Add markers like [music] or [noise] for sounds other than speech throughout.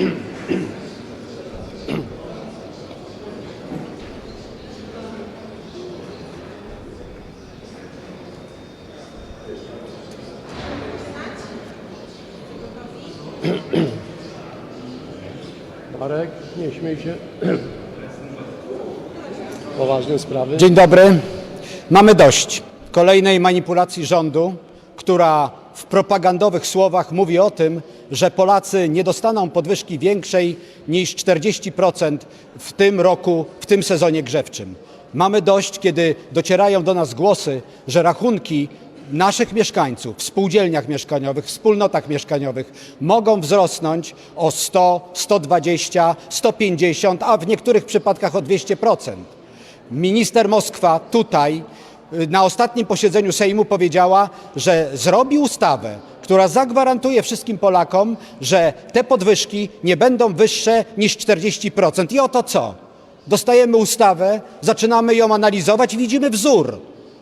[clears throat] Marek, nie śmiej się. [clears throat] Poważne sprawy. Dzień dobry. Mamy dość kolejnej manipulacji rządu, która w propagandowych słowach mówi o tym, że Polacy nie dostaną podwyżki większej niż 40% w tym roku, w tym sezonie grzewczym. Mamy dość, kiedy docierają do nas głosy, że rachunki naszych mieszkańców w spółdzielniach mieszkaniowych, wspólnotach mieszkaniowych mogą wzrosnąć o 100, 120, 150, a w niektórych przypadkach o 200%. Minister Moskwa tutaj na ostatnim posiedzeniu Sejmu powiedziała, że zrobi ustawę, która zagwarantuje wszystkim Polakom, że te podwyżki nie będą wyższe niż 40%. I oto co? Dostajemy ustawę, zaczynamy ją analizować i widzimy wzór.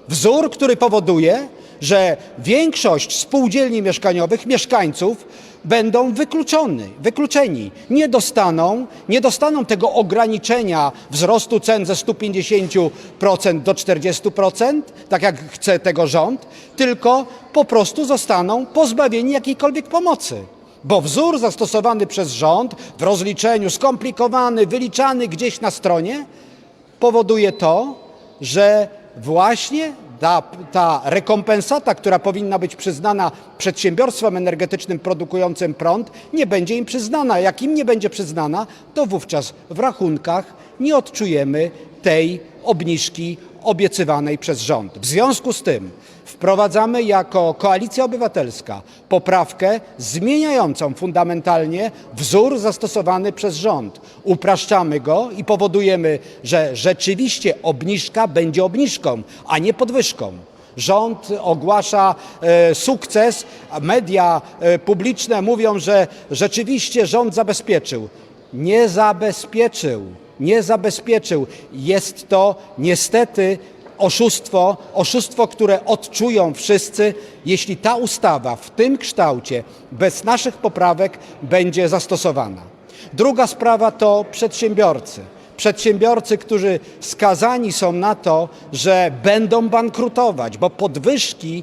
Wzór, który powoduje, że większość spółdzielni mieszkaniowych, mieszkańców będą wykluczony, wykluczeni. Nie dostaną, nie dostaną tego ograniczenia wzrostu cen ze 150% do 40%, tak jak chce tego rząd, tylko po prostu zostaną pozbawieni jakiejkolwiek pomocy. Bo wzór zastosowany przez rząd w rozliczeniu, skomplikowany, wyliczany gdzieś na stronie, powoduje to, że właśnie ta, ta rekompensata, która powinna być przyznana przedsiębiorstwom energetycznym produkującym prąd, nie będzie im przyznana. Jak im nie będzie przyznana, to wówczas w rachunkach nie odczujemy tej obniżki obiecywanej przez rząd. W związku z tym wprowadzamy jako Koalicja Obywatelska poprawkę zmieniającą fundamentalnie wzór zastosowany przez rząd. Upraszczamy go i powodujemy, że rzeczywiście obniżka będzie obniżką, a nie podwyżką. Rząd ogłasza e, sukces, a media e, publiczne mówią, że rzeczywiście rząd zabezpieczył. Nie zabezpieczył, nie zabezpieczył. Jest to niestety oszustwo, oszustwo, które odczują wszyscy, jeśli ta ustawa w tym kształcie, bez naszych poprawek, będzie zastosowana. Druga sprawa to przedsiębiorcy. Przedsiębiorcy, którzy skazani są na to, że będą bankrutować, bo podwyżki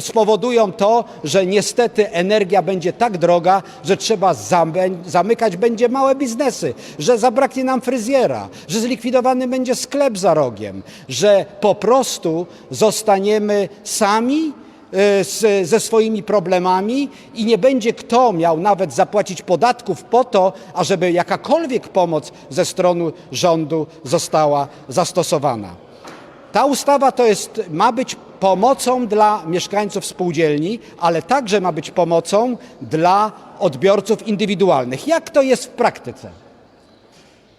spowodują to, że niestety energia będzie tak droga, że trzeba zamykać będzie małe biznesy, że zabraknie nam fryzjera, że zlikwidowany będzie sklep za rogiem, że po prostu zostaniemy sami e, z, ze swoimi problemami i nie będzie kto miał nawet zapłacić podatków po to, ażeby jakakolwiek pomoc ze strony rządu została zastosowana. Ta ustawa to jest, ma być pomocą dla mieszkańców spółdzielni, ale także ma być pomocą dla odbiorców indywidualnych. Jak to jest w praktyce?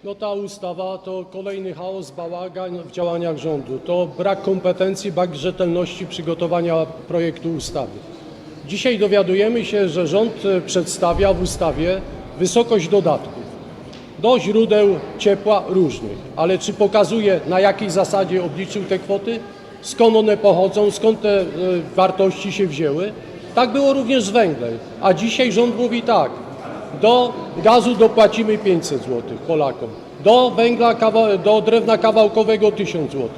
No ta ustawa to kolejny chaos, bałagan w działaniach rządu. To brak kompetencji, brak rzetelności przygotowania projektu ustawy. Dzisiaj dowiadujemy się, że rząd przedstawia w ustawie wysokość dodatków do źródeł ciepła różnych, ale czy pokazuje na jakiej zasadzie obliczył te kwoty, skąd one pochodzą, skąd te e, wartości się wzięły? Tak było również z węglem, a dzisiaj rząd mówi tak, do gazu dopłacimy 500 zł Polakom, do węgla, do drewna kawałkowego 1000 zł,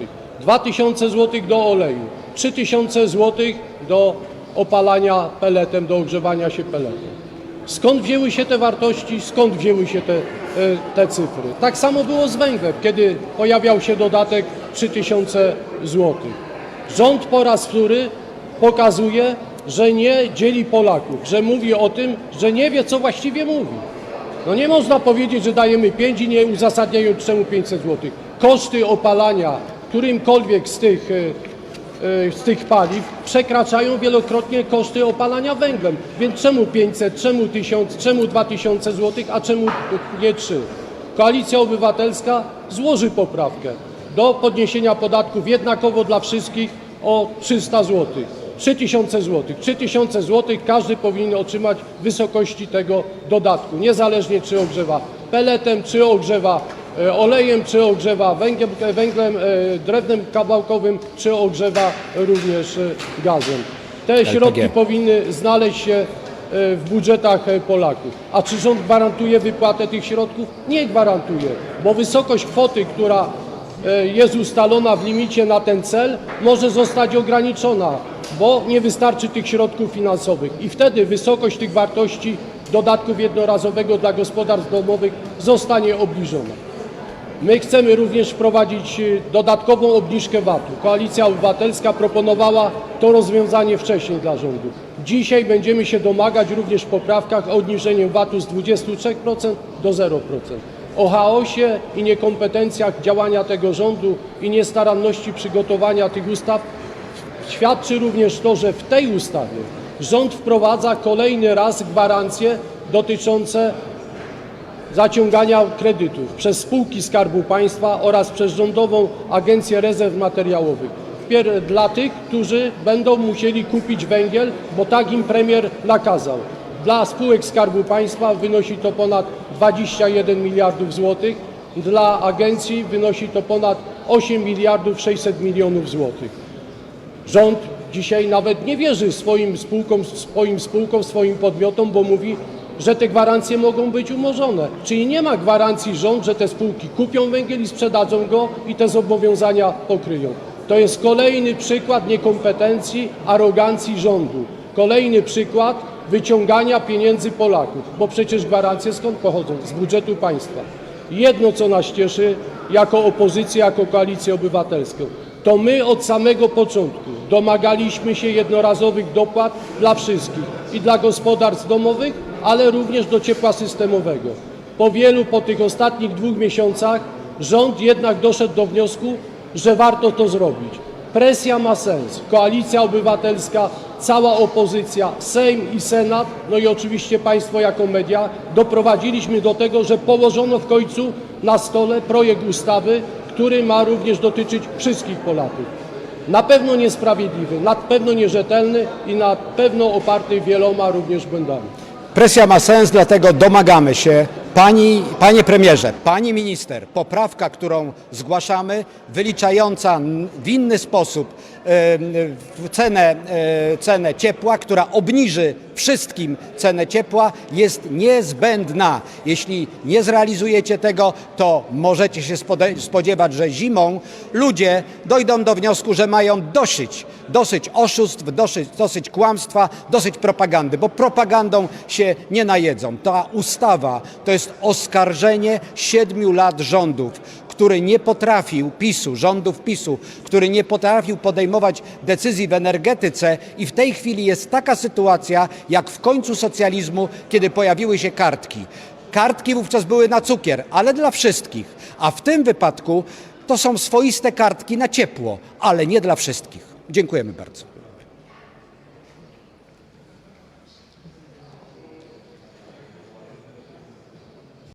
2000 zł do oleju, 3000 zł do opalania peletem, do ogrzewania się peletem. Skąd wzięły się te wartości, skąd wzięły się te, e, te cyfry? Tak samo było z węglem, kiedy pojawiał się dodatek 3000 zł. Rząd po raz wtóry pokazuje, że nie dzieli Polaków, że mówi o tym, że nie wie, co właściwie mówi. No nie można powiedzieć, że dajemy 5 i nie uzasadniają czemu 500 zł. Koszty opalania którymkolwiek z tych, e, z tych paliw przekraczają wielokrotnie koszty opalania węglem. Więc czemu 500, czemu 1000, czemu 2000 zł, a czemu nie 3? Koalicja Obywatelska złoży poprawkę do podniesienia podatków jednakowo dla wszystkich o 300 zł. 3000 zł. 3000 zł każdy powinien otrzymać w wysokości tego dodatku, niezależnie czy ogrzewa peletem, czy ogrzewa olejem, czy ogrzewa węglem, węglem e, drewnem kawałkowym, czy ogrzewa również e, gazem. Te środki powinny znaleźć się w budżetach e, Polaków. A czy rząd gwarantuje wypłatę tych środków? Nie gwarantuje, bo wysokość kwoty, która e, jest ustalona w limicie na ten cel, może zostać ograniczona, bo nie wystarczy tych środków finansowych i wtedy wysokość tych wartości dodatków jednorazowego dla gospodarstw domowych zostanie obniżona. My chcemy również wprowadzić y, dodatkową obniżkę VAT-u. Koalicja Obywatelska proponowała to rozwiązanie wcześniej dla rządu. Dzisiaj będziemy się domagać również w poprawkach o obniżeniu VAT-u z 23% do 0%. O chaosie i niekompetencjach działania tego rządu i niestaranności przygotowania tych ustaw Świadczy również to, że w tej ustawie rząd wprowadza kolejny raz gwarancje dotyczące zaciągania kredytów przez spółki Skarbu Państwa oraz przez Rządową Agencję Rezerw Materiałowych. Dla tych, którzy będą musieli kupić węgiel, bo tak im premier nakazał. Dla spółek Skarbu Państwa wynosi to ponad 21 miliardów złotych, dla agencji wynosi to ponad 8 miliardów 600 milionów złotych. Rząd dzisiaj nawet nie wierzy swoim spółkom, swoim spółkom, swoim podmiotom, bo mówi, że te gwarancje mogą być umorzone. Czyli nie ma gwarancji rząd, że te spółki kupią węgiel i sprzedadzą go i te zobowiązania pokryją. To jest kolejny przykład niekompetencji, arogancji rządu. Kolejny przykład wyciągania pieniędzy Polaków, bo przecież gwarancje skąd pochodzą? Z budżetu państwa. Jedno, co nas cieszy, jako opozycja, jako koalicję obywatelską, to my od samego początku domagaliśmy się jednorazowych dopłat dla wszystkich i dla gospodarstw domowych, ale również do ciepła systemowego. Po wielu, po tych ostatnich dwóch miesiącach rząd jednak doszedł do wniosku, że warto to zrobić. Presja ma sens. Koalicja Obywatelska, cała opozycja, Sejm i Senat, no i oczywiście Państwo jako media, doprowadziliśmy do tego, że położono w końcu na stole projekt ustawy, który ma również dotyczyć wszystkich Polaków. Na pewno niesprawiedliwy, na pewno nierzetelny i na pewno oparty wieloma również błędami. Presja ma sens, dlatego domagamy się, pani, panie premierze, pani minister, poprawka, którą zgłaszamy, wyliczająca w inny sposób cenę, e, cenę ciepła, która obniży wszystkim cenę ciepła, jest niezbędna. Jeśli nie zrealizujecie tego, to możecie się spodziewać, że zimą ludzie dojdą do wniosku, że mają dosyć, dosyć oszustw, dosyć, dosyć kłamstwa, dosyć propagandy, bo propagandą się nie najedzą. Ta ustawa to jest oskarżenie siedmiu lat rządów, który nie potrafił PiSu, rządów PiSu, który nie potrafił podejmować decyzji w energetyce i w tej chwili jest taka sytuacja, jak w końcu socjalizmu, kiedy pojawiły się kartki. Kartki wówczas były na cukier, ale dla wszystkich, a w tym wypadku to są swoiste kartki na ciepło, ale nie dla wszystkich. Dziękujemy bardzo.